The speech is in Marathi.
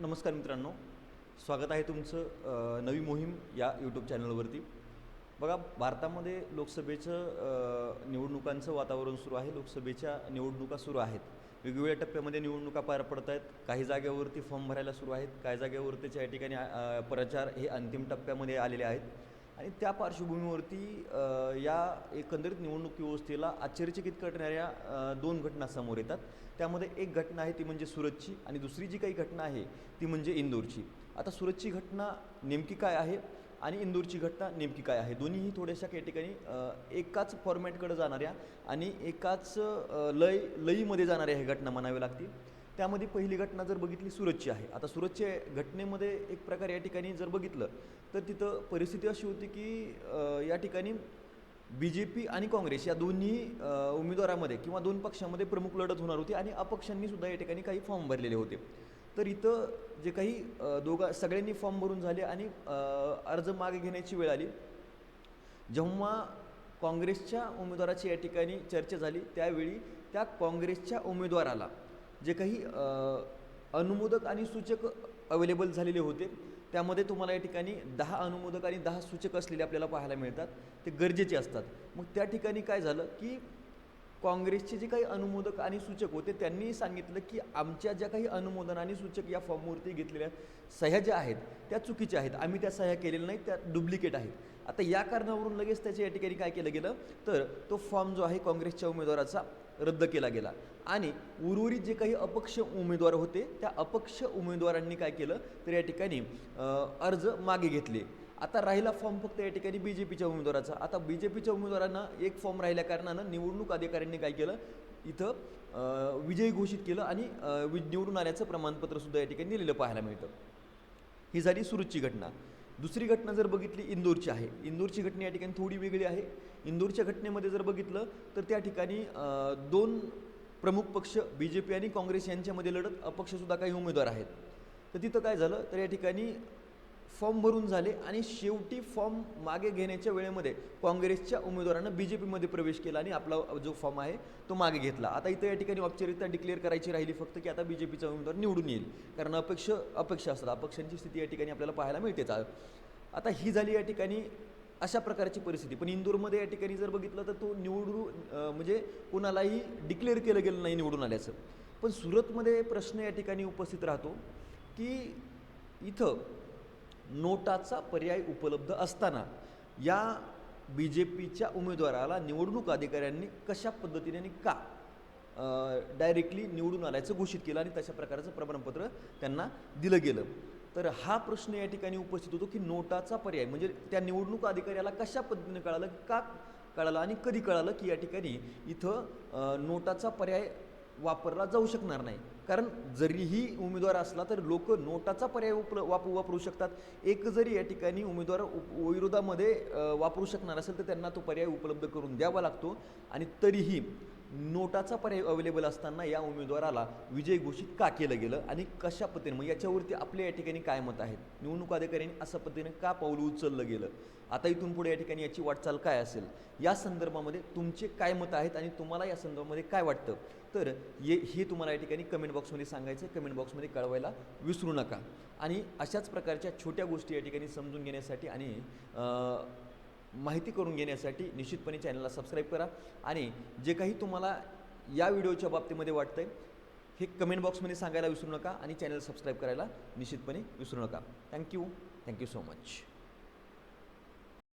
नमस्कार मित्रांनो. स्वागत आहे तुमचं नवी मोहीम या यूट्यूब चॅनलवरती बघा भारतामध्ये लोकसभेचं निवडणुकांचं वातावरण सुरू आहे. लोकसभेच्या निवडणुका सुरू आहेत. वेगवेगळ्या टप्प्यामध्ये निवडणुका पार पडत आहेत काही जागेवरती फॉर्म भरायला सुरू आहेत. काही जागेवरतीच्या या ठिकाणी प्रचार हे अंतिम टप्प्यामध्ये आलेले आहेत. आणि त्या पार्श्वभूमीवरती या एकंदरीत निवडणूक व्यवस्थेला आश्चर्यचकित करणाऱ्या दोन घटना समोर येतात. त्यामध्ये एक घटना आहे ती म्हणजे सुरतची आणि दुसरी जी काही घटना आहे ती म्हणजे इंदोरची. आता सुरतची घटना नेमकी काय आहे आणि इंदोरची घटना नेमकी काय आहे? दोन्हीही थोड्याशा काही ठिकाणी एकाच फॉर्मॅटकडे जाणाऱ्या आणि एकाच लय लईमध्ये जाणाऱ्या ह्या घटना म्हणाव्या लागतील. त्यामध्ये पहिली घटना जर बघितली सुरतची आहे. आता सुरतच्या घटनेमध्ये एक प्रकारे या ठिकाणी जर बघितलं तर तिथं परिस्थिती अशी होती की या ठिकाणी बी जे पी आणि काँग्रेस या दोन्ही उमेदवारामध्ये किंवा दोन पक्षामध्ये प्रमुख लढत होणार होती आणि अपक्षांनी सुद्धा या ठिकाणी काही फॉर्म भरलेले होते. तर इथं जे काही दोघा सगळ्यांनी फॉर्म भरून झाले आणि अर्ज मागे घेण्याची वेळ आली. जेव्हा काँग्रेसच्या उमेदवाराची या ठिकाणी चर्चा झाली त्यावेळी त्या काँग्रेसच्या उमेदवाराला जे काही अनुमोदक आणि सूचक अवेलेबल झालेले होते त्यामध्ये तुम्हाला या ठिकाणी दहा अनुमोदक आणि दहा सूचक असलेले आपल्याला पाहायला मिळतात. ते गरजेचे असतात. मग त्या ठिकाणी काय झालं की काँग्रेसचे जे काही अनुमोदक आणि सूचक होते त्यांनी सांगितलं की आमच्या ज्या काही अनुमोदन आणि सूचक या फॉर्मवरती घेतलेल्या सह्या ज्या आहेत त्या चुकीच्या आहेत. आम्ही त्या सह्या केलेल्या नाहीत त्या डुप्लिकेट आहेत. आता या कारणावरून लगेच त्याच्या या ठिकाणी काय केलं गेलं? तर तो फॉर्म जो आहे काँग्रेसच्या उमेदवाराचा रद्द केला गेला. आणि उर्वरित जे काही अपक्ष उमेदवार होते त्या अपक्ष उमेदवारांनी काय केलं? तर या ठिकाणी अर्ज मागे घेतले. आता राहिला फॉर्म फक्त या ठिकाणी बी जे पीच्या उमेदवाराचा. आता बी जे पीच्या उमेदवारांना एक फॉर्म राहिल्या कारणानं निवडणूक अधिकाऱ्यांनी काय केलं? इथं विजयी घोषित केलं आणि निवडून आल्याचं प्रमाणपत्रसुद्धा या ठिकाणी दिलेलं पाहायला मिळतं. ही झाली सुरुची घटना. दुसरी घटना जर बघितली इंदोरची आहे. इंदोरची घटना या ठिकाणी थोडी वेगळी आहे. इंदोरच्या घटनेमध्ये जर बघितलं तर त्या ठिकाणी दोन प्रमुख पक्ष बी जे पी आणि काँग्रेस यांच्यामध्ये लढत अपक्षसुद्धा काही उमेदवार आहेत. तर तिथं काय झालं? तर या ठिकाणी फॉर्म भरून झाले आणि शेवटी फॉर्म मागे घेण्याच्या वेळेमध्ये काँग्रेसच्या उमेदवारानं बी जे पीमध्ये प्रवेश केला आणि आपला जो फॉर्म आहे तो मागे घेतला. आता इथं या ठिकाणी औपचारिकता डिक्लेअर करायची राहिली फक्त की आता बी जे पीचा उमेदवार निवडून येईल. कारण अपेक्ष अपेक्षा असतात. अपक्षांची स्थिती या ठिकाणी आपल्याला पाहायला मिळतेच आता ही झाली या ठिकाणी अशा प्रकारची परिस्थिती. पण इंदूरमध्ये या ठिकाणी जर बघितलं तर तो निवडून म्हणजे कोणालाही डिक्लेअर केलं गेलं नाही निवडून आल्याचं. पण सुरतमध्ये प्रश्न या ठिकाणी उपस्थित राहतो की इथं नोटाचा पर्याय उपलब्ध असताना या बी जे पीच्या उमेदवाराला निवडणूक अधिकाऱ्यांनी कशा पद्धतीने आणि का डायरेक्टली निवडून आल्याचं घोषित केलं आणि तशा प्रकारचं प्रमाणपत्र त्यांना दिलं गेलं. तर हा प्रश्न या ठिकाणी उपस्थित होतो की नोटाचा पर्याय म्हणजे त्या निवडणूक अधिकाऱ्याला कशा पद्धतीने कळालं का कळालं आणि कधी कळालं की या ठिकाणी इथं नोटाचा पर्याय वापरला जाऊ शकणार नाही. कारण जरीही उमेदवार असला तर लोक नोटाचा पर्याय उपल वाप वापरू शकतात. एक जरी या ठिकाणी उमेदवार उप विरोधामध्ये वापरू शकणार असेल तर त्यांना तो पर्याय उपलब्ध करून द्यावा लागतो. आणि तरीही नोटाचा पर्याय अवेलेबल असताना या उमेदवाराला विजय घोषित का केलं गेलं आणि कशा पद्धतीने? मग याच्यावरती आपल्या या ठिकाणी काय मत आहेत? निवडणूक अधिकाऱ्यांनी अशा पद्धतीने का पाऊल उचललं गेलं? आता इथून पुढे या ठिकाणी याची वाटचाल काय असेल? या संदर्भामध्ये तुमचे काय मत आहेत आणि तुम्हाला या संदर्भामध्ये काय वाटतं? तर ये हे तुम्हाला या ठिकाणी कमेंट बॉक्समध्ये सांगायचं कमेंट बॉक्समध्ये कळवायला विसरू नका. आणि अशाच प्रकारच्या छोट्या गोष्टी या ठिकाणी समजून घेण्यासाठी आणि माहिती करून घेण्यासाठी निश्चितपणे चॅनलला सबस्क्राईब करा. आणि जे काही तुम्हाला या व्हिडिओच्या बाबतीमध्ये वाटतं आहे हे कमेंट बॉक्समध्ये सांगायला विसरू नका आणि चॅनल सबस्क्राईब करायला निश्चितपणे विसरू नका. Thank you thank you so much